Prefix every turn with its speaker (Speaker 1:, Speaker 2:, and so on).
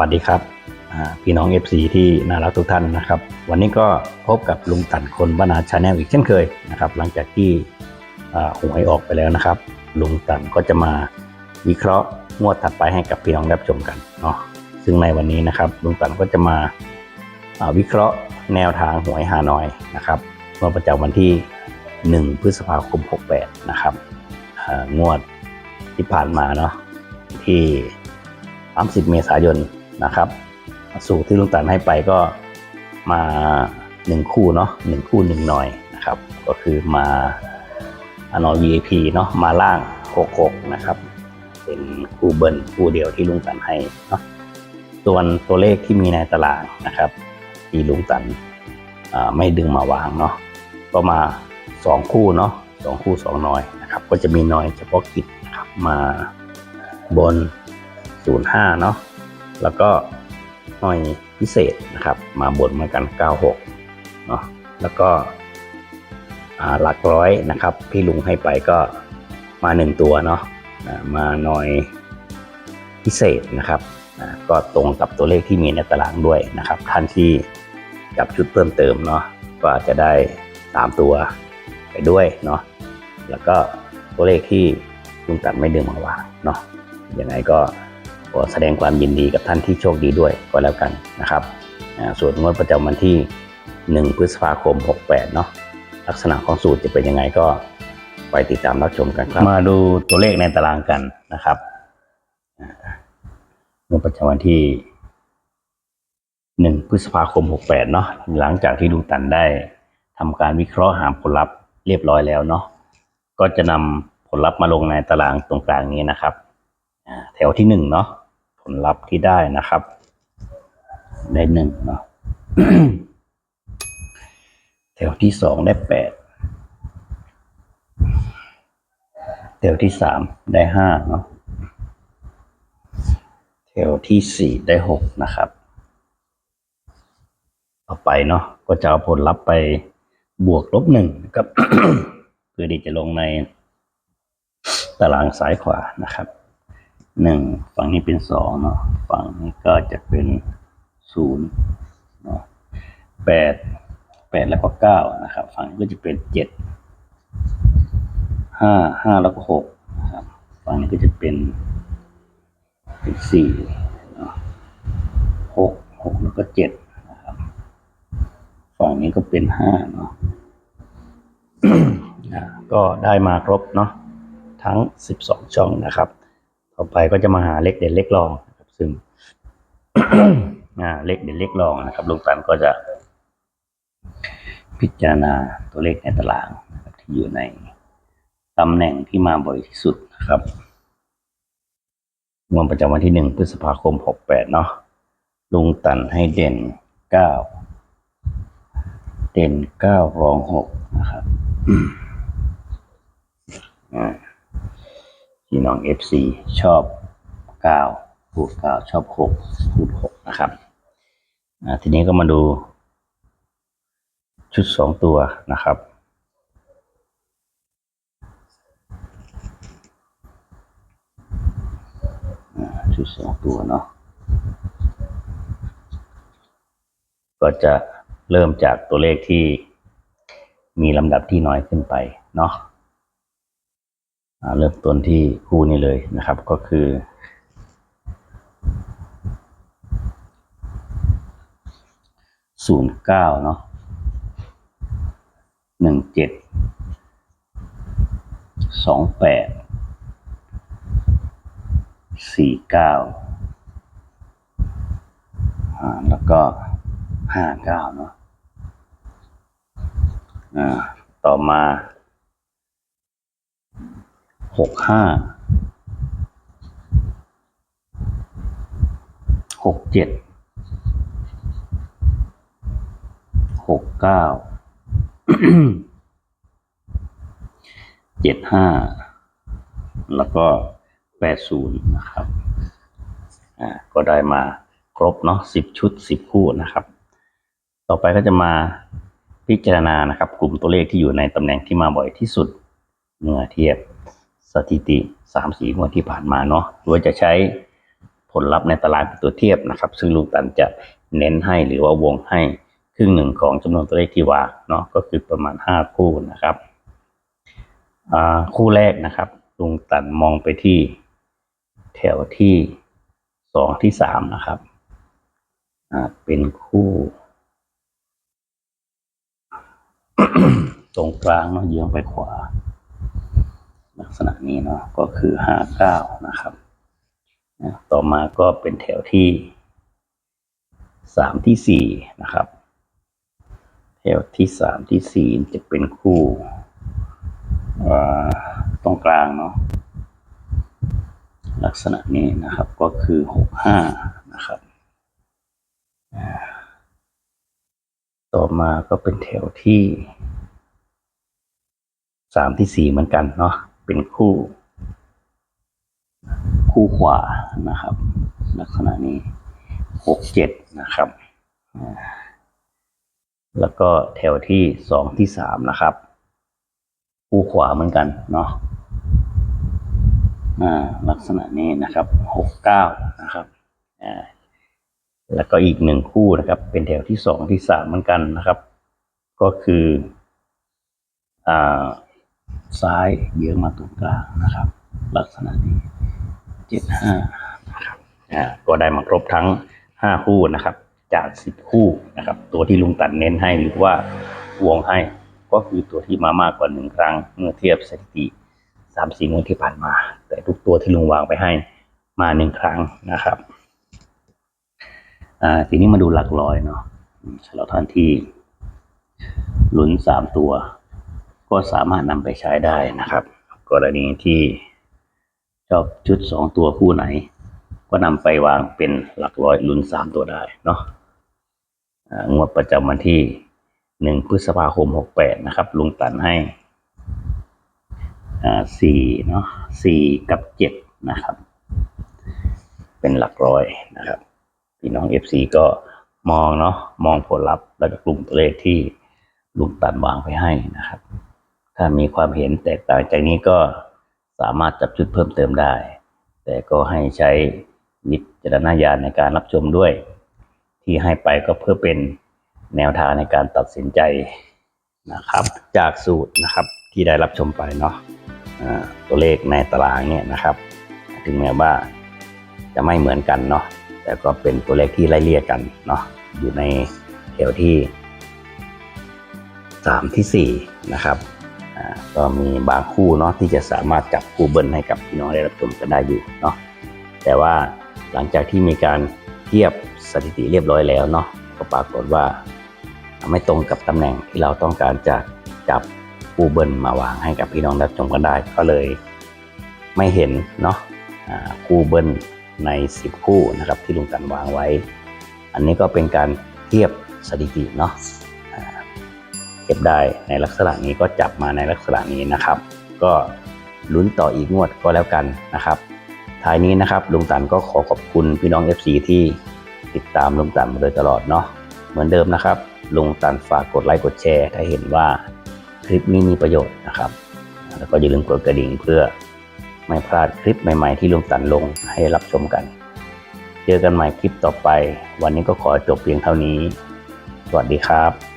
Speaker 1: วัสดีครับพี่น้อง FC ที่น่ารักทุกท่านนะครับ วันนี้ก็พบกับลุงตันคนบรรณาชาแนลอีกเช่นเคยนะครับ หลังจากที่หวยออกไปแล้วนะครับ ลุงตันก็จะมาวิเคราะห์งวดถัดไปให้กับพี่น้องรับชมกันเนาะซึ่งในวันนี้นะครับ ลุงตันก็จะมาวิเคราะห์แนวทางหวยฮานอยนะครับงวดประจำวันที่ 1 พฤษภาคม 68 นะครับงวดที่ผ่านมาเนาะที่ 30 เมษายน นะครับ สูตรที่ลุงตันให้ไปก็มา1คู่เนาะหนึ่งคู่หนึ่งหน่อยนะครับ ก็คือมาอนอ VIP เนาะมาล่าง66นะครับ เป็นคู่เบิร์นคู่เดียวที่ลุงตันให้เนาะส่วนตัวเลขที่มีในตารางนะครับ ที่ลุงตันไม่ดึงมาวางเนาะก็มา 2 คู่เนาะสองคู่สองน้อยนะครับ ก็จะมีน้อยเฉพาะกิจนะครับมาบน 05เนาะ แล้วก็หน่อยพิเศษนะครับ มาบนเหมือนกัน 96เนาะแล้วก็หลักร้อยนะครับที่ลุงให้ไปก็มา 1 ตัวเนาะมาหน่อยพิเศษนะครับก็ตรงกับตัวเลขที่มีในตารางด้วยนะครับ ท่านที่จับชุดเพิ่มเติมเนาะก็จจะได้ 3 ตัวไปด้วยเนาะแล้วก็ตัวเลขที่ลุงตัดไม่ดึงมาวางเนาะยังไงก็ ขอแสดงความยินดีกับท่านที่โชคดีด้วยก็แล้วกันนะครับส่วนงวดประจำวันที่ 1 พฤษภาคม 68 เนาะลักษณะของสูตรจะเป็นยังไงก็ไปติดตามรับชมกันครับ มาดูตัวเลขในตารางกันนะครับงวดประจำวันที่1พฤษภาคม 68 เนาะหลังจากที่ลุงตันได้ทำการวิเคราะห์หาผลลัพธ์เรียบร้อยแล้วเนาะก็จะนำผลลัพธ์มาลงในตารางตรงกลางนี้นะครับ แถวที่หนึ่งเนาะผลลัพธ์ที่ได้นะครับ ได้หนึ่งเนาะแถวที่สองได้แปดแถวที่สามได้ห้าเนาะแถวที่สี่ได้หกนะครับต่อไปเนาะก็จะเอาผลลัพธ์ไปบวกลบหนึ่งนะครับเพื่อที่จะลงในตารางซ้ายขวานะครับ หนึ่งฝั่งนี้เป็นสองเนาะฝั่งนี้ก็จะเป็นศูนย์เนาะแปดแปดแล้วก็เก้านะครับ ฝั่งนี้ก็จะเป็นเจ็ดห้าห้าแล้วก็หกนะครับฝั่งนี้ก็จะเป็นเป็นสี่เนาะหกหกแล้วก็เจ็ดนะครับ ฝั่งนี้ก็เป็นห้าเนาะก็ได้มาครบเนาะทั้งสิบสองช่องนะครับ ต่อไปก็จะมาหาเลขเด่นเลขรองครับซึ่งเลขเด่นเลขรองนะครับลุงตันก็จะพิจารณาตัวเลขในตารางที่อยู่ในตำแหน่งที่มาบ่อยที่สุดนะครับงวดประจำวันที่หนึ่งพฤษภาคมหกแปดเนาะลุงตันให้เด่นเก้าเด่นเก้ารองหกนะครับอ่า พี่น้อง FC ชอบ 9 พูด 9 ชอบ 6 พูด 6 นะครับทีนี้ก็มาดู ชุด 2 ตัวนะครับ ชุด 2 ตัวเนาะก็จะเริ่มจากตัวเลขที่มีลำดับที่น้อยขึ้นไปเนาะ เริ่มต้นที่คู่นี้เลยนะครับก็คือ ศูนย์เก้าเนาะหนึ่งเจ็ดสองแปดสี่เก้าแล้วก็ห้าเก้าเนาะต่อมา หกห้าหกเจ็ดหกเก้าเจ็ดห้าแล้วก็แปดศูนย์นะครับ อ่า ก็ได้มาครบเนาะสิบชุดสิบคู่นะครับ ต่อไปก็จะมาพิจารณานะครับ กลุ่มตัวเลขที่อยู่ในตำแหน่งที่มาบ่อยที่สุดเมื่อเทียบ สถิติสามสี่งวดที่ผ่านมาเนาะโดยจะใช้ผลลัพธ์ในตารางเป็นตัวเทียบนะครับ ซึ่งลุงตันจะเน้นให้หรือว่าวงให้ครึ่งหนึ่งของจำนวนตัวเลขที่วางเนาะก็คือประมาณห้าคู่นะครับอ่าคู่แรกนะครับลุงตันมองไปที่แถวที่สองที่สามนะครับอ่าเป็นคู่ตรงกลางเนาะเยื้องไปขวา ษณะนี้เนาะก็คือห้าเก้านะครับ ต่อมาก็เป็นแถวที่สามที่สี่นะครับ แถวที่สามที่สี่จะเป็นคู่ตรงกลางเนาะลักษณะนี้นะครับก็คือหกห้านะครับต่อมาก็เป็นแถวที่สามที่สี่เหมือนกันเนาะ เป็นคู่ คู่ขวานะครับ ลักษณะนี้หกเจ็ดนะครับ แล้วก็แถวที่สองที่สามนะครับ คู่ขวาเหมือนกันเนาะอ่าลักษณะนี้นะครับหกเก้านะครับอ่าแล้วก็อีกหนึ่งคู่นะครับ เป็นแถวที่สองที่สามเหมือนกันนะครับ ก็คืออ่า ซ้ายเยื้องมาตรงกลางนะครับ ลักษณะนี้เจ็ดห้านะครับก็ได้มาครบทั้งห้าคู่นะครับ จากสิบคู่นะครับ ตัวที่ลุงตัดเน้นให้หรือว่าวงให้ก็คือตัวที่มามากกว่าหนึ่งครั้งเมื่อเทียบสถิติสามสี่งวดที่ผ่านมา แต่ทุกตัวที่ลุงวางไปให้มาหนึ่งครั้งนะครับอ่าทีนี้มาดูหลักร้อยเนาะอืมสำหรับท่านที่ลุ้นสามตัว ก็สามารถนำไปใช้ได้นะครับ กรณีที่ชอบชุดสองตัวคู่ไหน ก็นำไปวางเป็นหลักร้อยลุ้นสามตัวได้เนาะงวดประจำวันที่หนึ่งพฤษภาคมหกแปดนะครับ ลุงตันให้สี่เนาะสี่กับเจ็ดนะครับ เป็นหลักร้อยนะครับพี่น้องเอฟซีก็มองเนาะมองผลลัพธ์แล้วก็กลุ่มตัวเลขที่ลุงตันวางไปให้นะครับ ถ้ามีความเห็นแตกต่างจากนี้ก็สามารถจับจุดเพิ่มเติมได้ แต่ก็ให้ใช้วิจารณญาณในการรับชมด้วย ที่ให้ไปก็เพื่อเป็นแนวทางในการตัดสินใจนะครับ จากสูตรนะครับที่ได้รับชมไปเนาะตัวเลขในตารางเนี่ยนะครับ ถึงแม้ว่าจะไม่เหมือนกันเนาะแต่ก็เป็นตัวเลขที่ไล่เลี่ยกันเนาะอยู่ในแถวที่สามที่สี่นะครับ ก็มีบางคู่เนาะที่จะสามารถจับคู่เบิ้ลให้กับพี่น้องได้รับชมกันได้อยู่เนาะแต่ว่าหลังจากที่มีการเทียบสถิติเรียบร้อยแล้วเนาะก็ปรากฏว่า ไม่ตรงกับตำแหน่งที่เราต้องการจะจับคู่เบิ้ลมาวางให้กับพี่น้องรับชมกันได้ ก็เลยไม่เห็นเนาะคู่เบิ้ลใน 10 คู่นะครับที่ลุงตันวางไว้ อันนี้ก็เป็นการเทียบสถิติเนาะ เก็บได้ในลักษณะนี้ก็จับมาในลักษณะนี้นะครับ ก็ลุ้นต่ออีกงวดก็แล้วกันนะครับท้ายนี้นะครับลุงตันก็ขอขอบคุณพี่น้อง FC ที่ติดตามลุงตันมาโดยตลอดเนาะเหมือนเดิมนะครับลุงตันฝากกดไลค์กดแชร์ ถ้าเห็นว่าคลิปนี้มีประโยชน์นะครับ แล้วก็อย่าลืมกดกระดิ่งเพื่อไม่พลาดคลิปใหม่ ๆ ที่ลุงตันลงให้รับชมกัน เจอกันใหม่คลิปต่อไป วันนี้ก็ขอจบเพียงเท่านี้ สวัสดีครับ